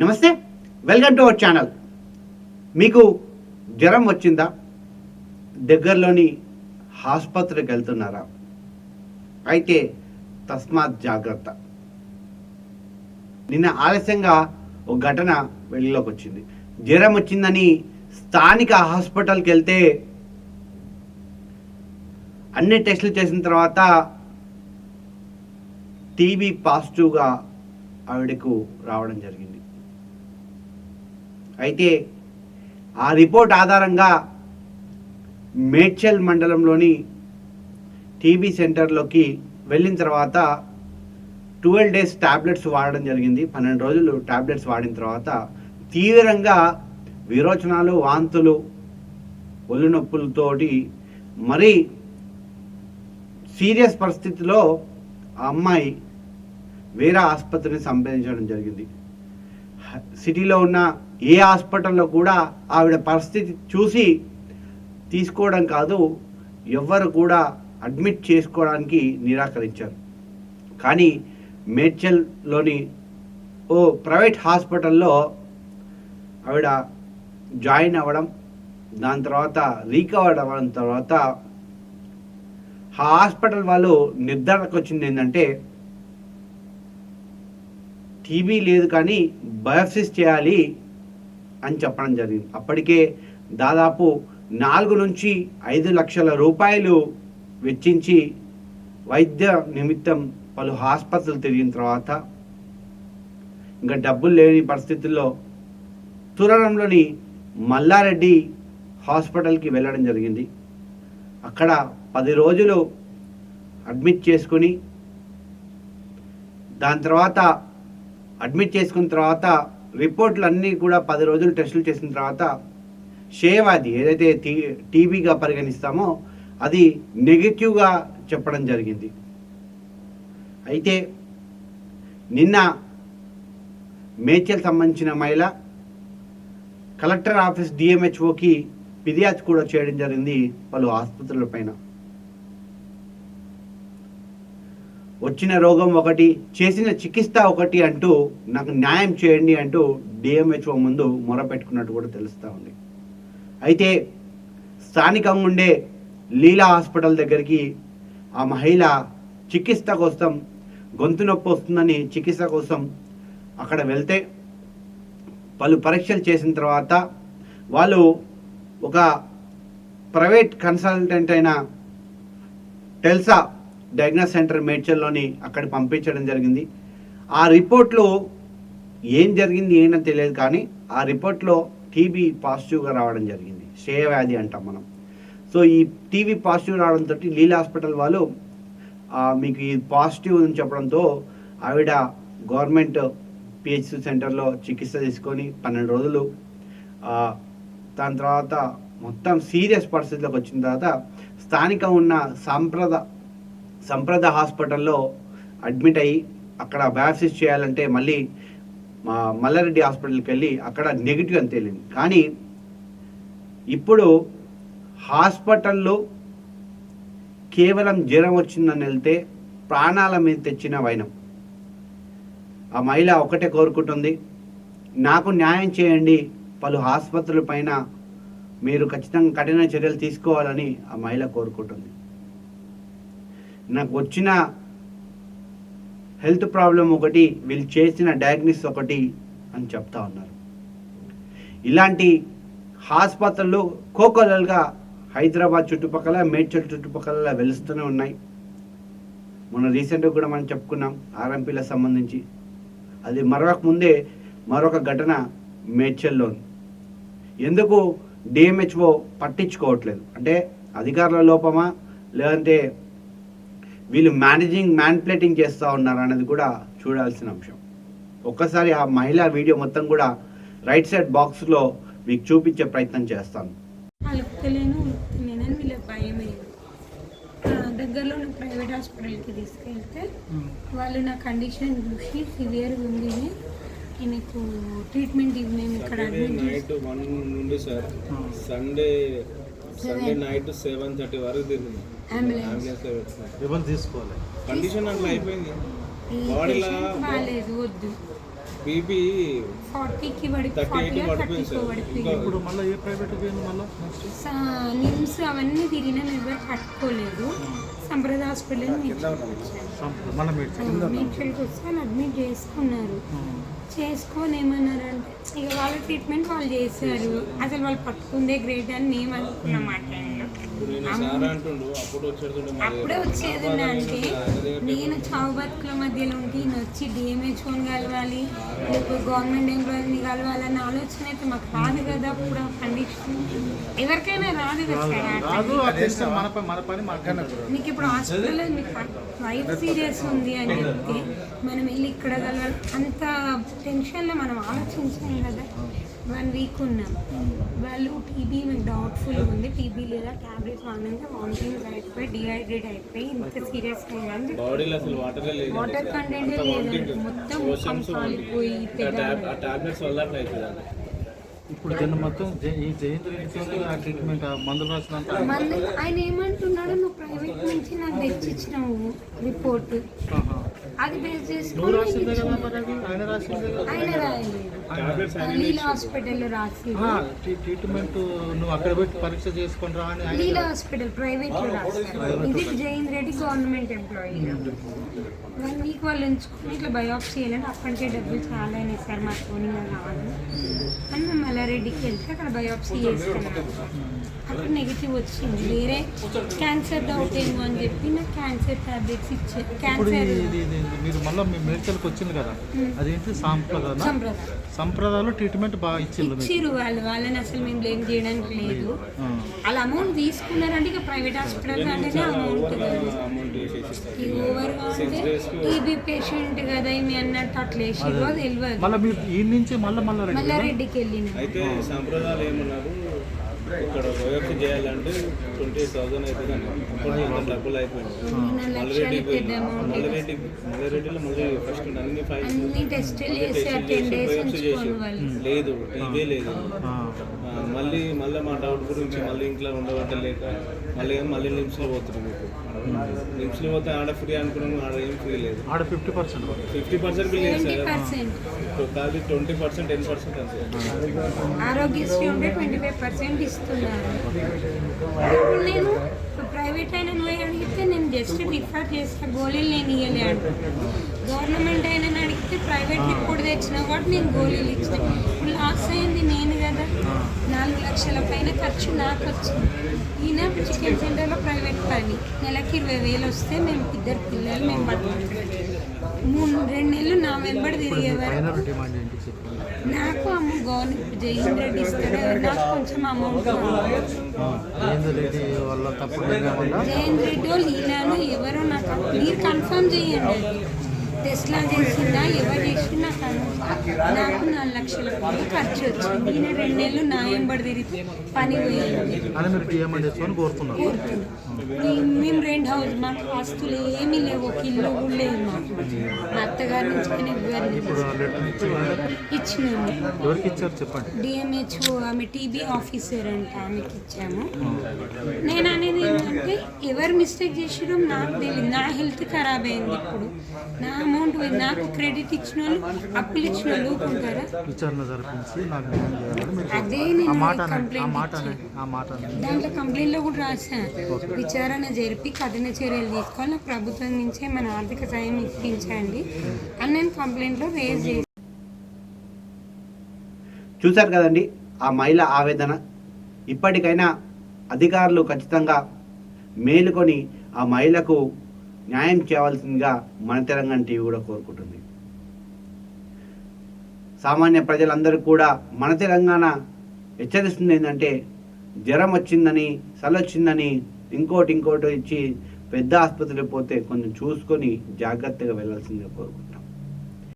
నమస్తే welcome to our channel. మీకు జ్వరం వచ్చిందా? దగ్గరలోని ఆసుపత్రికి వెళ్తున్నారా? అయితే తస్మాత్ జాగ్రత్త. నిన్న ఆలస్యంగా ఒక ఘటన వెలుగులోకి వచ్చింది. జ్వరం వచ్చిందని స్థానిక హాస్పిటల్కి వెళ్తే అన్ని టెస్టులు చేసిన తర్వాత టీబీ పాజిటివ్గా ఆవిడకు రావడం జరిగింది. అయితే ఆ రిపోర్ట్ ఆధారంగా మేడ్చల్ మండలంలోని టీబీ సెంటర్లోకి వెళ్ళిన తర్వాత ట్వెల్వ్ డేస్ ట్యాబ్లెట్స్ వాడడం జరిగింది. పన్నెండు రోజులు టాబ్లెట్స్ వాడిన తర్వాత తీవ్రంగా విరోచనాలు వాంతులు ఒళ్ళు నొప్పులతోటి మరీ సీరియస్ పరిస్థితిలో ఆ అమ్మాయి వేరే ఆసుపత్రిని సంప్రదించడం జరిగింది. సిటీలో ఉన్న ఏ హాస్పిటల్లో కూడా ఆవిడ పరిస్థితి చూసి తీసుకోవడం కాదు ఎవ్వరు కూడా అడ్మిట్ చేసుకోవడానికి నిరాకరించారు. కానీ మేడ్చల్లోని ఓ ప్రైవేట్ హాస్పిటల్లో ఆవిడ జాయిన్ అవ్వడం దాని తర్వాత రీకవర్ అవ్వడం తర్వాత ఆ హాస్పిటల్ వాళ్ళు నిర్ధారణకు వచ్చింది ఏంటంటే టీబీ లేదు కానీ బయోప్సిస్ చేయాలి అని చెప్పడం జరిగింది. అప్పటికే దాదాపు నాలుగు నుంచి ఐదు లక్షల రూపాయలు వెచ్చించి వైద్య నిమిత్తం పలు ఆసుపత్రులు తిరిగిన తర్వాత ఇంకా డబ్బులు లేని పరిస్థితుల్లో తురణంలోని మల్లారెడ్డి హాస్పిటల్కి వెళ్ళడం జరిగింది. అక్కడ పది రోజులు అడ్మిట్ చేసుకుని దాని తర్వాత అడ్మిట్ చేసుకున్న తర్వాత రిపోర్ట్లు అన్నీ కూడా పది రోజులు టెస్టులు చేసిన తర్వాత షేవాది ఏదైతే టీ టీబీగా పరిగణిస్తామో అది నెగిటివ్గా చెప్పడం జరిగింది. అయితే నిన్న మేచల్ సంబంధించిన మహిళ కలెక్టర్ ఆఫీస్ డిఎంహెచ్ఓకి ఫిర్యాదు కూడా చేయడం జరిగింది పలు ఆసుపత్రుల పైన. వచ్చిన రోగం ఒకటి చేసిన చికిత్స ఒకటి అంటూ నాకు న్యాయం చేయండి అంటూ డిఎంహెచ్ఓ ముందు మొరపెట్టుకున్నట్టు కూడా తెలుస్తూ ఉంది. అయితే స్థానికంగా ఉండే లీలా హాస్పిటల్ దగ్గరికి ఆ మహిళ చికిత్స కోసం గొంతు నొప్పి వస్తుందని చికిత్స కోసం అక్కడ వెళ్తే పలు పరీక్షలు చేసిన తర్వాత వాళ్ళు ఒక ప్రైవేట్ కన్సల్టెంట్ అయిన టెల్సా డయాగ్నోస్ సెంటర్ మేడ్చల్లోని అక్కడ పంపించడం జరిగింది. ఆ రిపోర్ట్లో ఏం జరిగింది ఏంటని తెలియదు కానీ ఆ రిపోర్ట్లో టీబీ పాజిటివ్గా రావడం జరిగింది. శ్రేయవ్యాధి అంటాం మనం. సో ఈ టీబీ పాజిటివ్ రావడంతో లీలా హాస్పిటల్ వాళ్ళు మీకు ఈ పాజిటివ్ అని చెప్పడంతో ఆవిడ గవర్నమెంట్ పిహెచ్సి సెంటర్లో చికిత్స తీసుకొని పన్నెండు రోజులు దాని తర్వాత మొత్తం సీరియస్ పరిస్థితిలోకి వచ్చిన తర్వాత స్థానిక ఉన్న సాంప్రదాయ సంప్రద హాస్పిటల్లో అడ్మిట్ అయ్యి అక్కడ బయాప్సిస్ చేయాలంటే మళ్ళీ మా మల్లారెడ్డి హాస్పిటల్కి వెళ్ళి అక్కడ నెగిటివ్ అని తేలింది. కానీ ఇప్పుడు హాస్పిటల్లో కేవలం జ్వరం వచ్చిందని వెళ్తే ప్రాణాల మీద తెచ్చిన వైనం. ఆ మహిళ ఒకటే కోరుకుంటుంది నాకు న్యాయం చేయండి పలు ఆసుపత్రుల పైన మీరు ఖచ్చితంగా కఠిన చర్యలు తీసుకోవాలని ఆ మహిళ కోరుకుంటుంది. నాకు వచ్చిన హెల్త్ ప్రాబ్లం ఒకటి వీళ్ళు చేసిన డయాగ్నిస్ ఒకటి అని చెప్తా ఉన్నారు. ఇలాంటి ఆసుపత్రులు కోకొలలుగా హైదరాబాద్ చుట్టుపక్కల మేడ్చల్ చుట్టుపక్కల వెలుస్తూనే ఉన్నాయి. మొన్న రీసెంట్గా కూడా మనం చెప్పుకున్నాం ఆర్ఎంపీలకు సంబంధించి. అది మరొక ముందే మరొక ఘటన మేడ్చల్లో ఎందుకు డిఎంహెచ్ఓ పట్టించుకోవట్లేదు? అంటే అధికారుల లోపమా? లేదంటే వీళ్ళు మేనేజింగ్ మ్యాన్ప్లేటింగ్ చేస్తూ ఉన్నారు అనేది కూడా చూడాల్సిన అంశం. ఒక్కసారి ఆ మహిళా వీడియో మొత్తం కూడా రైట్ సైడ్ బాక్స్లో మీకు చూపించే ప్రయత్నం చేస్తాను. అలుపుతలేను వీళ్ళకి భయం దగ్గరలో ఉన్న ప్రైవేట్ హాస్పిటల్కి తీసుకెళ్తే వాళ్ళు నా కండిషన్ చూసి సివియర్గా ఉంది నీకు ట్రీట్మెంట్ ఇవి మేము ఇక్కడ అడ్మిట్ నైట్ వన్ నుండి sir. Sunday Sunday night seven thirty వరకు తిరిగింది. అంబులెన్స్ తీసుకోవాలి? కండిషన్ అట్లా అయిపోయింది. బాడీలో బాగాలేదు వద్దు. బీపీ ఫార్టీకి ఇప్పుడు మళ్ళీ ఏ ప్రైవేట్ నిమ్స్ అవన్నీ తిరిగినా ఎవరు పట్టుకోలేదు. సంప్రదాయ హాస్పిటల్ మీక్షల్కి వస్తే వాళ్ళు అడ్మిట్ చేసుకున్నారు. చేసుకొని ఏమన్నారంటే ఇక వాళ్ళ ట్రీట్మెంట్ వాళ్ళు చేశారు. అసలు వాళ్ళు పట్టుకుందే గ్రేట్ అని మేము అనుకున్నాం అప్పుడు వచ్చేది అంటే నేను చావు బతుకుల మధ్యలో ఉంటే ఈయన వచ్చి డిఎంహెచ్ఓని కలవాలి లేకపోతే గవర్నమెంట్ ఎంప్లాయీని కలవాలన్న ఆలోచన అయితే మాకు రాదు కదా అప్పుడు ఆ కండిషన్ ఎవరికైనా రాదు కదా మాకు ఇప్పుడు హాస్పిటల్లో మీకు వైఫ్ సీరియస్ ఉంది అని చెప్తే మనం వెళ్ళి ఇక్కడ కలవాలి అంత టెన్షన్లో మనం ఆలోచించాం కదా. వన్ వీక్ ఉన్నాం. వాళ్ళు టీబీ మీకు డౌట్ఫుల్ ఉంది. టీబీ లేదా ట్యాబ్లెట్స్ వాడినాక వామిటింగ్ అయిపోయి డిహైడ్రేట్ అయిపోయి ఇంత సీరియస్ అయిందని బాడీలో అసలు వాటరే లేదు. వాటర్ కంటెంట్ లేదండి మొత్తం ముఖం కాలిపోయి ఇప్పుడు జనం మొత్తం జై- ఈ జయంతి ఆ ట్రీట్మెంట్ ఆ మందులు రాసినంత ఆయన ఏమంటున్నాడు నువ్వు ప్రైవేట్ నుంచి నాకు తెచ్చిచ్చినావు రిపోర్ట్ అది బేస్ చేసుకొని ఆయన టాబ్లెట్స్ లీలా హాస్పిటల్లో రాసి ట్రీట్మెంట్ నువ్వు అక్కడ పెట్టి పరీక్ష చేసుకొని రా అని లీలా హాస్పిటల్ ప్రైవేట్లో రాస్తారు. ఇది Jain Reddy government employee one week వాళ్ళు ఉంచుకుని ఇట్లా బయోప్సీ చేయాలంటే అప్పటికే డబ్బులు చాలా అయినాయి సార్ మా ఫోన్ రాదు అని మేము మల్లారెడ్డికి వెళ్తే అక్కడ బయోప్సీ చేస్తున్నాం అక్కడ నెగిటివ్ వచ్చింది. వేరే క్యాన్సర్ డౌట్ ఏమో అని చెప్పి నాకు క్యాన్సర్ టాబ్లెట్స్ ఇచ్చారు. క్యాన్సర్ మీరు మళ్ళీ మీ మెడికల్కి వచ్చింది కదా? అదేంటి? సాంప్రదాయ సంప్రదాయం సంప్రదాయంలో ట్రీట్మెంట్ బాగా ఇచ్చిండ్రు మీకు? ఇచ్చిర్రు వాళ్ళు. వాళ్ళని అసలు మేము బ్లేమ్ చేయడానికి లేదు. ఆ. వాళ్ళ అమౌంట్ తీసుకున్నారంటే ఇక ప్రైవేట్ హాస్పిటల్ అంటేనే అమౌంట్ ఈ ఓవర్గా అంటే టీబీ పేషెంట్ కదా మీ అన్నట్టు అట్లా వేసిర్రు. తెలియదు. మళ్ళీ మీరు ఈ నుంచి మళ్ళీ మళ్ళీ రెడీ మల్లారెడ్డికి వెళ్ళిన. అయితే సంప్రదాయాలు ఏమన్నారు? ఇక్కడ బయోప్సీ చేయాలంటే ట్వంటీ ఎయిట్ థౌసండ్ అవుతుంది అని అప్పుడు అంత డబ్బులు అయిపోయింది అమౌంట్ మల్లారెడ్డి మల్లారెడ్డిలో మళ్ళీ ఫస్ట్ అన్ని టెస్టులు చేసి లేదు ఇవే లేదు. మళ్ళీ మళ్ళీ మా డౌట్ గురించి మళ్ళీ ఇంట్లో ఉండబట్టలేక మళ్ళీ ఏం మళ్ళీ నిమ్స్లో పోతుంది మీకు నిమ్స్లో పోతే ఆడ ఫ్రీ అనుకున్నాము ఆడ ఏం ఫ్రీ లేదు. ఆడ ఫిఫ్టీ పర్సెంట్ ఫిఫ్టీ పర్సెంట్ లేదు సార్. పర్సెంట్ కాదు ట్వంటీ పర్సెంట్ టెన్ పర్సెంట్ అంతే. ఆరోగ్యశ్రీ ఉంటే ట్వంటీ ఫైవ్ పర్సెంట్ ఇస్తున్నారు. ఇప్పుడు నేను ప్రైవేట్ అయిన నువ్వు అడిగితే నేను జస్ట్ రిఫర్ చేస్తా. గోళీలు నేను ఇవ్వలే అంటున్నాను గవర్నమెంట్ అయినా అడిగితే ప్రైవేట్ రిపోర్ట్ తెచ్చినా కూడా నేను గోళీలు ఇచ్చిన. ఇప్పుడు లాస్ అయింది నేను కదా. నాలుగు లక్షల పైన ఖర్చు నాకు వచ్చింది. ఈయన చికెన్ సెంటర్లో ప్రైవేట్ పని. నెలకి ఇరవై వేలు వస్తే మేము ఇద్దరు పిల్లలు మేము పట్టుకుంటాం మూడు రెండు నెలలు నా వెంబడి తిరిగేవారు నాకు అమ్మ గవర్నమెంట్ జైన్ రెడ్డి ఇస్తాడు నాకు కొంచెం అమౌంట్ రెడ్డి జైన్ రెడ్డి లీలాను ఎవరో నాకు మీరు కన్ఫర్మ్ చేయండి. టెస్ట్లా చేసిందా? ఎవరు చేసి నాకు నాలుగు లక్షల ఖర్చు వచ్చింది ఈయన రెండు నెలలు నా వెంబడి తిరిగి పని పోయింది. అని మీరు డిఎంఎడ్ చేసుకొని కోరుతున్నారు. మేము- రెంట్ హౌస్ మాకు ఆస్తులు ఏమీ లేవు ఒక ఇల్లు కూడా లేదు మాకు. మా అత్తగారి నుంచి కానీ ఇచ్చినాము. ఎవరికి ఇచ్చారు చెప్పండి? డిఎంహెచ్ఓ ఆమె టీబీ ఆఫీసర్ అంట ఆమెకి ఇచ్చాము. నేను అనేది ఏంటంటే ఎవరు మిస్టేక్ చేసిరో నాకు తెలియదు నా హెల్త్ ఖరాబ్ అయింది ఇప్పుడు. నా అమౌంట్ పోయింది. నాకు క్రెడిట్ ఇచ్చిన వాళ్ళు అప్పులు విచారణ జరిపించి నాకు న్యాయం చేయాలని మీరు అదే ఆ నేను మాట అనండి ఆ కంప్లైంట్ మాట అనండి ఆ మాట అనండి దాంట్లో కంప్లైంట్లో కూడా రాశాను విచారణ జరిపి కఠిన చర్యలు తీసుకోవాలి ప్రభుత్వం నుంచే మన ఆర్థిక సాయం ఇప్పించండి అని నేను కంప్లైంట్లో రేజ్ చేసి చూశారు కదండి ఆ మహిళ ఆవేదన. ఇప్పటికైనా అధికారులు ఖచ్చితంగా మేలుకొని ఆ మహిళకు న్యాయం చేయవలసిందిగా మన తెలంగాణ టీవీ కూడా కోరుకుంటుంది. సామాన్య ప్రజలందరూ కూడా మన తెలంగాణ హెచ్చరిస్తుంది ఏంటంటే జ్వరం వచ్చిందని సలొచ్చిందని ఇంకోటి ఇంకోటి ఇచ్చి పెద్ద ఆసుపత్రికి పోతే కొంచెం చూసుకొని జాగ్రత్తగా వెళ్ళాల్సిందిగా కోరుకుంటున్నాను.